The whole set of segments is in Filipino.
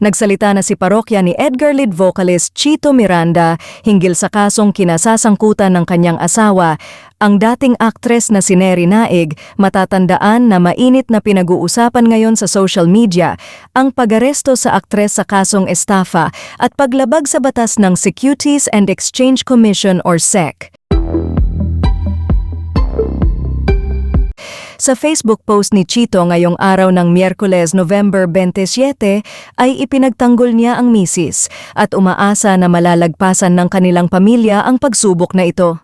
Nagsalita na si parokya ni Edgar lead vocalist Chito Miranda hinggil sa kasong kinasasangkutan ng kanyang asawa, ang dating aktres na si Neri Naig, matatandaan na mainit na pinag-uusapan ngayon sa social media ang pag-aresto sa aktres sa kasong estafa at paglabag sa batas ng Securities and Exchange Commission or SEC. Sa Facebook post ni Chito ngayong araw ng Miyerkules November 27 ay ipinagtanggol niya ang misis at umaasa na malalagpasan ng kanilang pamilya ang pagsubok na ito.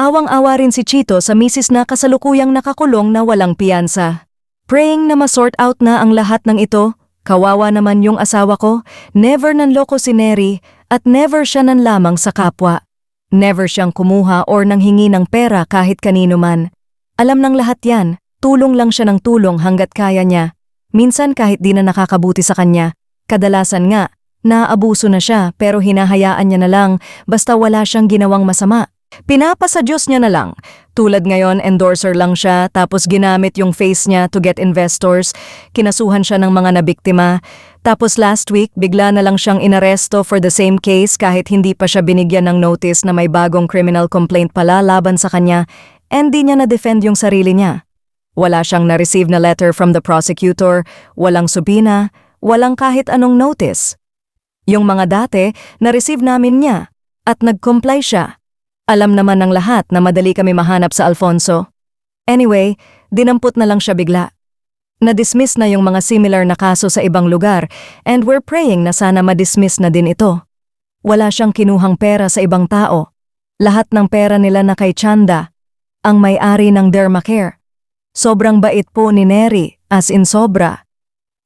Awang-awa rin si Chito sa misis na kasalukuyang nakakulong na walang piyansa. Praying na ma-sort out na ang lahat ng ito, kawawa naman yung asawa ko, never nanloko si Neri at never siya nanlamang sa kapwa. Never siyang kumuha or nanghingi ng pera kahit kanino man. Alam ng lahat yan, tulong lang siya ng tulong hanggat kaya niya. Minsan kahit di na nakakabuti sa kanya. Kadalasan nga, naaabuso na siya pero hinahayaan niya na lang basta wala siyang ginawang masama. Pinapasa Diyos niya na lang. Tulad ngayon, endorser lang siya tapos ginamit yung face niya to get investors. Kinasuhan siya ng mga nabiktima. Tapos last week, bigla na lang siyang inaresto for the same case kahit hindi pa siya binigyan ng notice na may bagong criminal complaint pala laban sa kanya and di niya na-defend yung sarili niya. Wala siyang na-receive na letter from the prosecutor, walang subina, walang kahit anong notice. Yung mga dati, na-receive namin niya at nag-comply siya. Alam naman ng lahat na madali kami mahanap sa Alfonso. Anyway, dinampot na lang siya bigla. Na-dismiss na yung mga similar na kaso sa ibang lugar and we're praying na sana ma-dismiss na din ito. Wala siyang kinuhang pera sa ibang tao. Lahat ng pera nila na kay Chanda, ang may-ari ng Dermacare. Sobrang bait po ni Neri, as in sobra.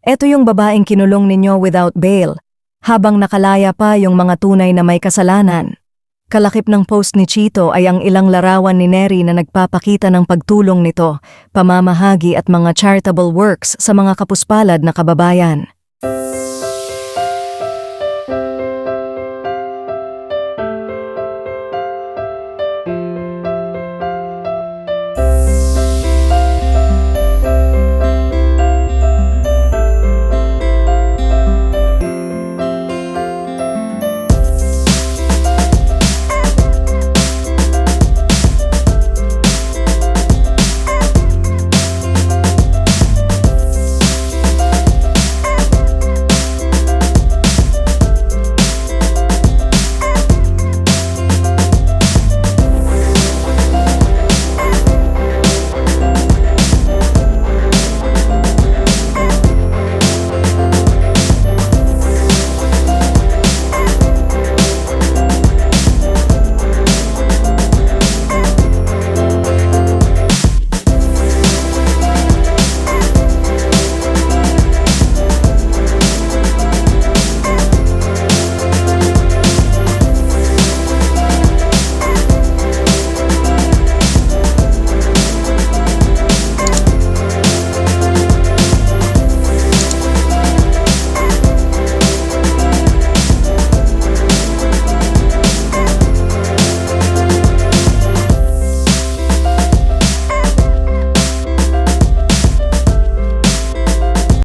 Ito yung babaeng kinulong ninyo without bail, habang nakalaya pa yung mga tunay na may kasalanan. Kalakip ng post ni Chito ay ang ilang larawan ni Neri na nagpapakita ng pagtulong nito, pamamahagi at mga charitable works sa mga kapuspalad na kababayan.